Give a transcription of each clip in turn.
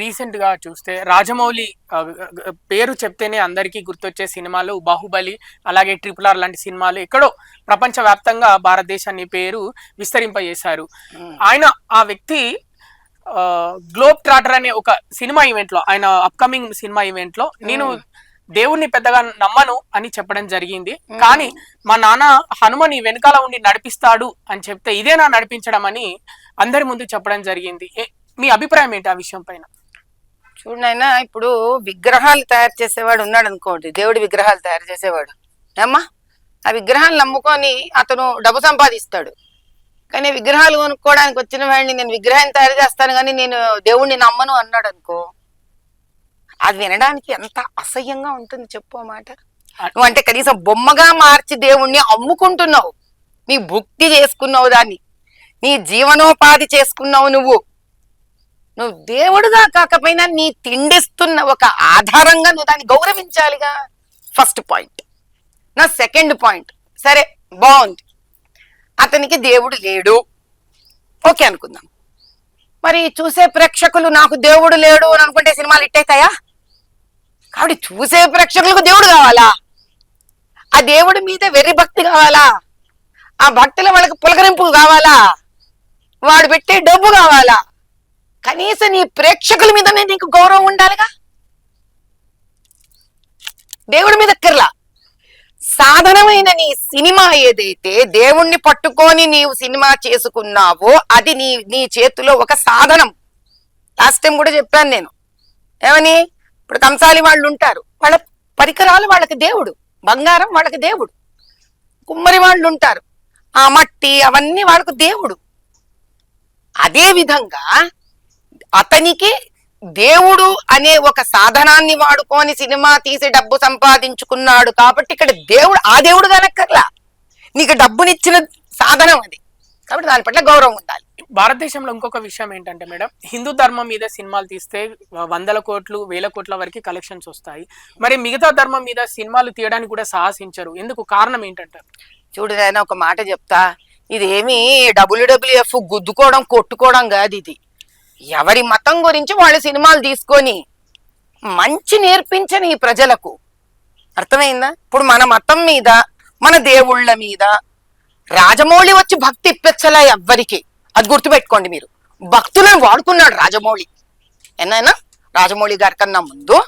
రీసెంట్గా చూస్తే రాజమౌళి పేరు చెప్తేనే అందరికీ గుర్తొచ్చే సినిమాలు బాహుబలి అలాగే ట్రిపుల్ ఆర్ లాంటి సినిమాలు ఎక్కడో ప్రపంచ వ్యాప్తంగా భారతదేశాన్ని పేరు విస్తరింపజేశారు. ఆయన ఆ వ్యక్తి గ్లోబ్ ట్రాటర్ అనే ఒక సినిమా ఈవెంట్లో ఆయన అప్కమింగ్ సినిమా ఈవెంట్లో నేను దేవుణ్ణి పెద్దగా నమ్మను అని చెప్పడం జరిగింది. కానీ మా నాన్న హనుమని వెనకాల ఉండి నడిపిస్తాడు అని చెప్తే ఇదేనా నడిపించడం అని అందరి ముందు చెప్పడం జరిగింది. మీ అభిప్రాయం ఏంటి ఆ విషయం పైన? చూడనైనా ఇప్పుడు విగ్రహాలు తయారు చేసేవాడు ఉన్నాడు అనుకోండి. దేవుడి విగ్రహాలు తయారు చేసేవాడు. ఏమ్మా? ఆ విగ్రహాలు నమ్ముకొని అతను డబ్బు సంపాదిస్తాడు. కానీ విగ్రహాలు కొనుక్కోవడానికి వచ్చిన వాడిని నేను విగ్రహాన్ని తయారు చేస్తాను కానీ నేను దేవుణ్ణి నమ్మను అన్నాడు అనుకో అది వినడానికి ఎంత అసహ్యంగా ఉంటుంది చెప్పు ఆ మాట. నువ్వు అంటే కనీసం బొమ్మగా మార్చి దేవుణ్ణి అమ్ముకుంటున్నావు. నీ భుక్తి చేసుకున్నావు దాన్ని. నీ జీవనోపాధి చేసుకున్నావు నువ్వు. నువ్వు దేవుడుగా కాకపోయినా నీ తిండిస్తున్న ఒక ఆధారంగా నువ్వు దాన్ని గౌరవించాలిగా. ఫస్ట్ పాయింట్ నా సెకండ్ పాయింట్ సరే బాగుంది అతనికి దేవుడు లేడు. ఓకే అనుకుందాం. మరి చూసే ప్రేక్షకులు నాకు దేవుడు లేడు అని అనుకుంటే సినిమాలు ఇట్టయితాయా కాబట్టి చూసే ప్రేక్షకులకు దేవుడు కావాలా? ఆ దేవుడి మీద వెర్రి భక్తి కావాలా? ఆ భక్తుల వాళ్ళకి పులకరింపు కావాలా? వాడు పెట్టే డబ్బు కావాలా? కనీసం నీ ప్రేక్షకుల మీదనే నీకు గౌరవం ఉండాలిగా? దేవుడి మీద కిర్లా. సాధనమైన నీ సినిమా ఏదైతే దేవుణ్ణి పట్టుకొని నీవు సినిమా చేసుకున్నావో అది నీ నీ చేతిలో ఒక సాధనం. లాస్ట్ టైం కూడా చెప్పాను నేను. ఏమని? ఇప్పుడు కంసాలి వాళ్ళు ఉంటారు. వాళ్ళ పరికరాలు వాళ్ళకి దేవుడు. బంగారం వాళ్ళకి దేవుడు. కుమ్మరి వాళ్ళు ఉంటారు. ఆ మట్టి అవన్నీ వాళ్ళకు దేవుడు. అదే విధంగా అతనికి దేవుడు అనే ఒక సాధనాన్ని వాడుకొని సినిమా తీసి డబ్బు సంపాదించుకున్నాడు కాబట్టి ఇక్కడ దేవుడు ఆ దేవుడు కనక్కర్లా నీకు డబ్బునిచ్చిన సాధనం అది. కాబట్టి దాని పట్ల గౌరవం ఉండాలి. భారతదేశంలో ఇంకొక విషయం ఏంటంటే మేడం హిందూ ధర్మం మీద సినిమాలు తీస్తే వందల కోట్లు వేల కోట్ల వరకు కలెక్షన్స్ వస్తాయి. మరి మిగతా ధర్మం మీద సినిమాలు తీయడానికి కూడా సాహసించరు. ఎందుకు? కారణం ఏంటంటారు? చూడు ఒక మాట చెప్తా. ఇదేమి డబ్ల్యూడబ్ల్యూఎఫ్ గుద్దుకోవడం కొట్టుకోవడం కాదు ఇది. ఎవరి మతం గురించి వాళ్ళు సినిమాలు తీసుకొని మంచి నేర్పించని ఈ ప్రజలకు. అర్థమైందా? ఇప్పుడు మన మతం మీద మన దేవుళ్ళ మీద రాజమౌళి వచ్చి భక్తి ఇప్పించలే ఎవ్వరికి. అది గుర్తుపెట్టుకోండి మీరు. భక్తులను వాడుకున్నాడు రాజమౌళి. ఎన్నైనా? రాజమౌళి గారి కన్నా ముందు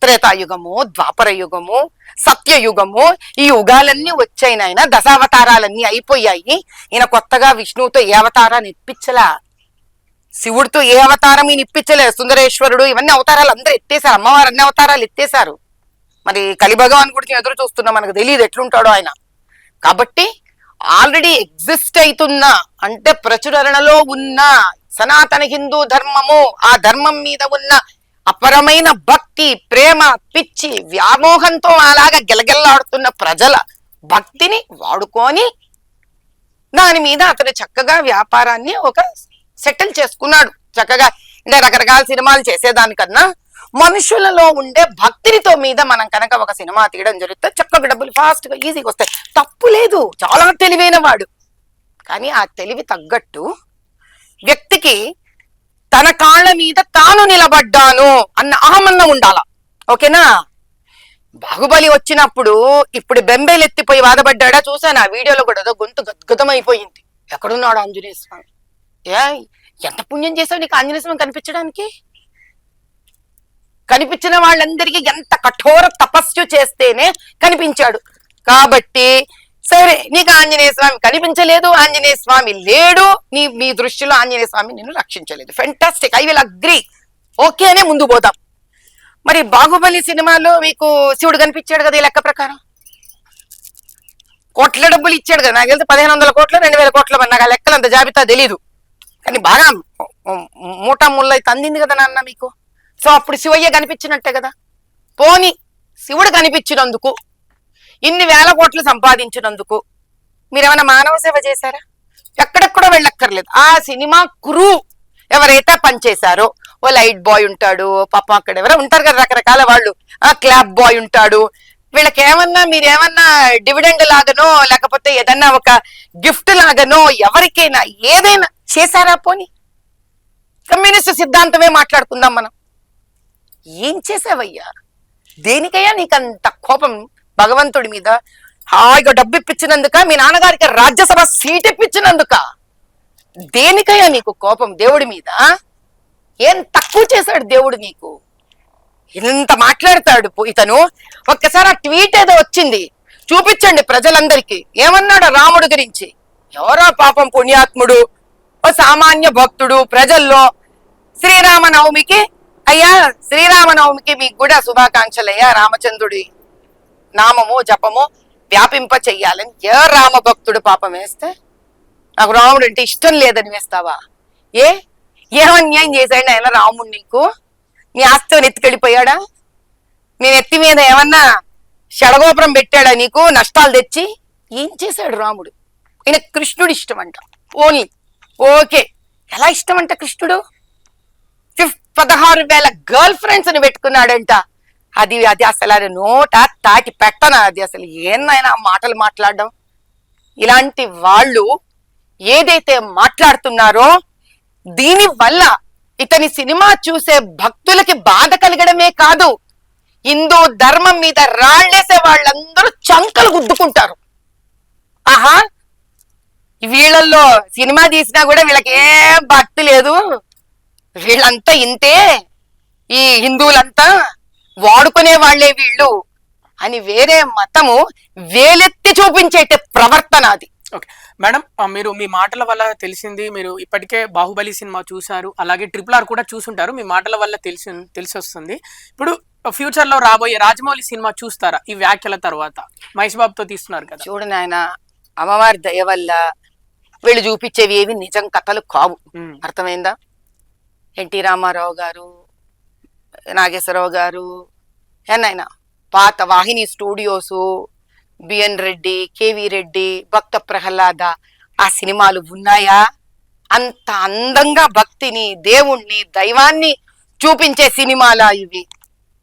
త్రేతాయుగము ద్వాపర యుగము సత్యయుగము ఈ యుగాలన్నీ వచ్చాయి నాయన. దశావతారాలన్నీ అయిపోయాయి. ఈయన కొత్తగా విష్ణువుతో ఏ అవతారాన్ని ఇప్పించలా? శివుడితో ఏ అవతారం ఈయన ఇప్పించలే సుందరేశ్వరుడు ఇవన్నీ అవతారాలు అందరూ ఎత్తేసారు అమ్మవారు అన్ని అవతారాలు ఎత్తేసారు మరి కలిభగవాన్ గురించి ఎదురు చూస్తున్నాం. మనకు తెలియదు ఎట్లుంటాడో ఆయన. కాబట్టి ఆల్రెడీ ఎగ్జిస్ట్ అవుతున్న అంటే ప్రచురణలో ఉన్న సనాతన హిందూ ధర్మము ఆ ధర్మం మీద ఉన్న అపరమైన భక్తి ప్రేమ పిచ్చి వ్యామోహంతో అలాగా గెలగెల్లాడుతున్న ప్రజల భక్తిని వాడుకొని దాని మీద అతను చక్కగా వ్యాపారాన్ని ఒక సెటిల్ చేసుకున్నాడు. చక్కగా అంటే రకరకాల సినిమాలు చేసేదానికన్నా మనుషులలో ఉండే భక్తినితో మీద మనం కనుక ఒక సినిమా తీయడం జరిగితే చక్కగా డబ్బులు ఫాస్ట్గా ఈజీగా వస్తాయి. తప్పు లేదు. చాలా తెలివైన వాడు. కానీ ఆ తెలివి తగ్గట్టు వ్యక్తికి తన కాళ్ళ మీద తాను నిలబడ్డాను అన్న అహమన్న ఉండాల. ఓకేనా? బాహుబలి వచ్చినప్పుడు ఇప్పుడు బెంబేలు ఎత్తిపోయి బాధపడ్డాడా చూసాను ఆ వీడియోలో కూడా గొంతు గొంతు గద్గదమైపోయింది. ఎక్కడున్నాడు ఆంజనేయ స్వామి? ఏ ఎంత పుణ్యం చేసావు నీకు ఆంజనేయ స్వామి కనిపించడానికి? కనిపించిన వాళ్ళందరికీ ఎంత కఠోర తపస్సు చేస్తేనే కనిపించాడు. కాబట్టి సరే నీకు ఆంజనేయ స్వామి కనిపించలేదు ఆంజనేయ స్వామి లేడు నీ మీ దృష్టిలో ఆంజనేయ స్వామి నిన్ను రక్షించలేదు. Fantastic I will agree okay అనే ముందు పోదాం. మరి బాహుబలి సినిమాలో మీకు శివుడు కనిపించాడు కదా ఈ లెక్క ప్రకారం? కోట్ల డబ్బులు ఇచ్చాడు కదా. నాకు తెలిసి పదిహేను వందల కోట్లు రెండు వేల కోట్ల మరి నాకు ఆ లెక్కలు అంత జాబితా తెలీదు. కానీ బాగా మూటా ముళ్ళై అందింది కదా నాన్న మీకు? సో అప్పుడు శివయ్య కనిపించినట్టే కదా? పోని శివుడు కనిపించినందుకు ఇన్ని వేల కోట్లు సంపాదించినందుకు మీరేమైనా మానవ సేవ చేశారా? ఎక్కడెక్కడో వెళ్ళక్కర్లేదు. ఆ సినిమా క్రూ ఎవరైతే పనిచేశారో ఓ లైట్ బాయ్ ఉంటాడు పాపం అక్కడ ఎవరో ఉంటారు కదా రకరకాల వాళ్ళు ఆ క్లాబ్ బాయ్ ఉంటాడు. వీళ్ళకి ఏమన్నా మీరేమన్నా డివిడెండ్ లాగానో లేకపోతే ఏదన్నా ఒక గిఫ్ట్ లాగానో ఎవరికైనా ఏదైనా చేశారా పోని? కమ్యూనిస్ట్ సిద్ధాంతమే మాట్లాడుకుందాం మనం. ఏం చేసావయ్యా? దేనికయ్యా నీకంత కోపం? భగవంతుడి మీద హాయిగా డబ్బు ఇప్పించినందుక మీ నాన్నగారికి రాజ్యసభ సీట్ ఇప్పించినందుక దేనికయ్యా నీకు కోపం దేవుడి మీద? ఏం తక్కువ చేశాడు దేవుడు నీకు? ఇంత మాట్లాడతాడు పో- ఇతను. ఒక్కసారి ఆ ట్వీట్ ఏదో వచ్చింది. చూపించండి ప్రజలందరికీ. ఏమన్నాడు రాముడు గురించి? ఎవరో పాపం పుణ్యాత్ముడు? ఓ సామాన్య భక్తుడు ప్రజల్లో శ్రీరామనవమికి అయ్యా శ్రీరామనవమికి మీకు కూడా శుభాకాంక్షలు అయ్యా రామచంద్రుడి నామము జపము వ్యాపింప చెయ్యాలని. ఏ రామ భక్తుడు పాపం వేస్తే? నాకు రాముడు అంటే ఇష్టం లేదని వేస్తావా? ఏ? ఏమన్యాయం చేశాడు ఆయన రాముడు నీకు? నీ ఆస్తిని ఎత్తుకెళ్ళిపోయాడా నేను ఎత్తి మీద ఏమన్నా షడగోపురం పెట్టాడా నీకు? నష్టాలు తెచ్చి? ఏం చేశాడు రాముడు? ఈయన కృష్ణుడు ఇష్టం అంట. ఓన్లీ ఓకే. ఎలా ఇష్టం అంట కృష్ణుడు? ఫిఫ్ పదహారు వేల గర్ల్ ఫ్రెండ్స్ని పెట్టుకున్నాడంట. అది అది అసలు అది నోట తాకి పెట్టన అది అసలు? ఏందైనా మాటలు మాట్లాడడం. ఇలాంటి వాళ్ళు ఏదైతే మాట్లాడుతున్నారో దీని వల్ల ఇతని సినిమా చూసే భక్తులకి బాధ కలగడమే కాదు హిందూ ధర్మం మీద రాళ్ళేసే వాళ్ళందరూ చంకలు గుద్దుకుంటారు. ఆహా! వీళ్ళల్లో సినిమా తీసినా కూడా వీళ్ళకి ఏం భక్తి లేదు. వీళ్ళంతా ఇంతే. ఈ హిందువులంతా వాడుకునే వాళ్ళే వీళ్ళు అని వేరే మతము వేలెత్తి చూపించేట ప్రవర్తన అది. ఓకే. మేడం మీరు మీ మాటల వల్ల తెలిసింది మీరు ఇప్పటికే బాహుబలి సినిమా చూశారు అలాగే ట్రిపుల్ ఆర్ కూడా చూసుంటారు మీ మాటల వల్ల తెలిసి తెలిసి వస్తుంది ఇప్పుడు ఫ్యూచర్లో రాబోయే రాజమౌళి సినిమా చూస్తారా? ఈ వ్యాఖ్యల తర్వాత. మహేష్ బాబుతో తీస్తున్నారు కదా. చూడు నాయన అమ్మవారి దయ వల్ల వీళ్ళు చూపించేవి ఏవి నిజం కథలు కావు. అర్థమైందా? ఎన్టీ రామారావు గారు నాగేశ్వరరావు గారు ఏనాయన పాత Vahini studios B N Reddy K V Reddy Bhakta Prahlada ఆ సినిమాలు ఉన్నాయా? అంత అందంగా భక్తిని దేవుణ్ణి దైవాన్ని చూపించే సినిమాలా ఇవి?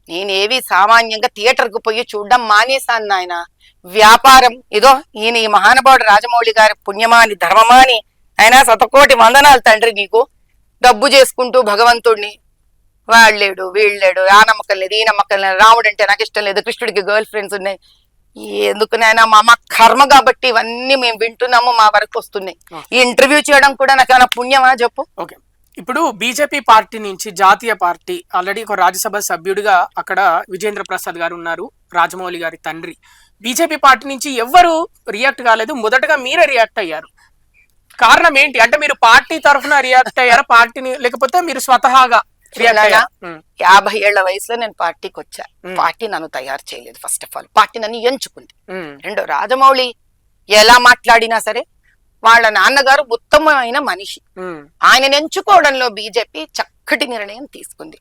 నేనేవి సామాన్యంగా థియేటర్కు పోయి చూడడం మానేశాను నాయన. వ్యాపారం ఇదో ఈయన ఈ మహానుభావుడు రాజమౌళి గారి పుణ్యమాని ధర్మమాని. అయినా శతకోటి వందనాలు తండ్రి నీకు. డబ్బు చేసుకుంటూ భగవంతుడిని వాళ్ళేడు వీళ్ళేడు ఆ నమ్మకం లేదు ఈ నమ్మకం లేదు. రాముడు అంటే నాకు ఇష్టం లేదు కృష్ణుడికి గర్ల్ ఫ్రెండ్స్ ఉన్నాయి. ఎందుకు నాయనా మా మా కర్మ కాబట్టి ఇవన్నీ మేము వింటున్నాము మా వరకు వస్తున్నాయి. ఈ ఇంటర్వ్యూ చేయడం కూడా నాకు ఏమైనా పుణ్యమా చెప్పు? ఓకే. ఇప్పుడు బీజేపీ పార్టీ నుంచి జాతీయ పార్టీ ఆల్రెడీ ఒక రాజ్యసభ సభ్యుడిగా అక్కడ విజేంద్ర ప్రసాద్ గారు ఉన్నారు రాజమౌళి గారి తండ్రి. బీజేపీ పార్టీ నుంచి ఎవ్వరు రియాక్ట్ కాలేదు మొదటగా మీరే రియాక్ట్ అయ్యారు. కారణం ఏంటి? అంటే మీరు పార్టీ తరఫున రియాక్ట్ అయ్యారా? పార్టీని లేకపోతే మీరు స్వతహాగా యాభై ఏళ్ళ వయసులో నేను పార్టీకి వచ్చా. పార్టీ నన్ను తయారు చేయలేదు ఫస్ట్ ఆఫ్ ఆల్ పార్టీ నన్ను ఎంచుకుంది. రెండో రాజమౌళి ఎలా మాట్లాడినా సరే వాళ్ళ నాన్నగారు ఉత్తమమైన మనిషి. ఆయన ఎంచుకోవడంలో బీజేపీ చక్కటి నిర్ణయం తీసుకుంది.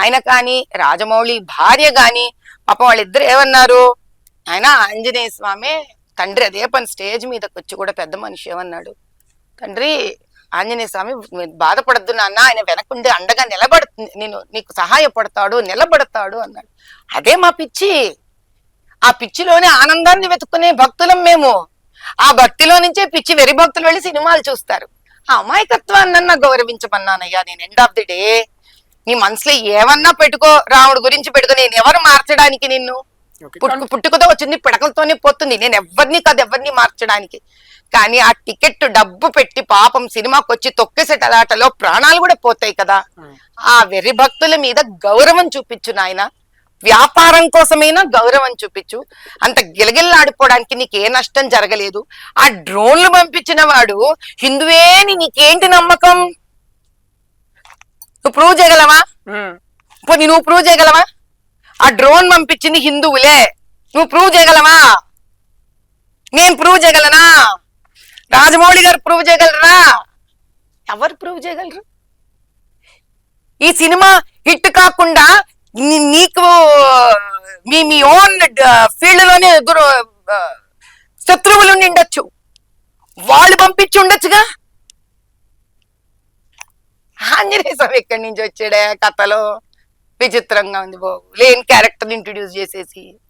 ఆయన కానీ రాజమౌళి భార్య గాని పాపం వాళ్ళిద్దరు ఏమన్నారు? ఆయన ఆంజనేయ స్వామి తండ్రి అదే పని స్టేజ్ మీదకి వచ్చి కూడా పెద్ద మనిషి ఏమన్నాడు? తండ్రి ఆంజనేయ స్వామి బాధపడద్దు నాన్న ఆయన వెనకుండి అండగా నిలబడ నేను నీకు సహాయపడతాడు నిలబడతాడు అన్నాడు. అదే మా పిచ్చి. ఆ పిచ్చిలోనే ఆనందాన్ని వెతుక్కునే భక్తులం మేము. ఆ భక్తిలో నుంచే పిచ్చి వెరి భక్తులు వెళ్ళి సినిమాలు చూస్తారు. ఆ అమాయకత్వాన్నన్నా గౌరవించమన్నానయ్యా నేను ఎండ్ ఆఫ్ ది డే నీ మనసులో ఏమన్నా పెట్టుకో రాముడు గురించి పెట్టుకో నేను ఎవరు మార్చడానికి నిన్ను. పుట్టుకు పుట్టుకతో వచ్చింది పిడకలతోనే పోతుంది. నేను ఎవరిని కాదు ఎవరిని మార్చడానికి. కానీ ఆ టికెట్ డబ్బు పెట్టి పాపం సినిమాకి వచ్చి తొక్కేసేటలాటలో ప్రాణాలు కూడా పోతాయి కదా. ఆ. వెర్రి భక్తుల మీద గౌరవం చూపించు నాయన. వ్యాపారం కోసమైనా గౌరవం చూపించు. అంత గిలగిల్లాడిపోవడానికి నీకు ఏ నష్టం జరగలేదు. ఆ డ్రోన్లు పంపించిన వాడు హిందువేని నీకేంటి నమ్మకం? నువ్వు ప్రూవ్ చేయగలవా? పోనీ నువ్వు ప్రూవ్ చేయగలవా? ఆ డ్రోన్ పంపించింది హిందువులే. నువ్వు ప్రూవ్ చేయగలవా? నేను ప్రూవ్ చేయగలనా? రాజమౌళి గారు ప్రూవ్ చేయగలరా? ఎవరు ప్రూవ్ చేయగలరు? ఈ సినిమా హిట్ కాకుండా నీకు మీ మీ ఓన్ ఫీల్డ్లోనే ఎదురు శత్రువులు ఉండొచ్చు వాళ్ళు పంపించి ఉండొచ్చుగా? ఆంజనేయ స్వామి ఎక్కడి నుంచి వచ్చాడే కథలో? విచిత్రంగా ఉంది బాబు. లేని క్యారెక్టర్ ఇంట్రడ్యూస్ చేసేసి.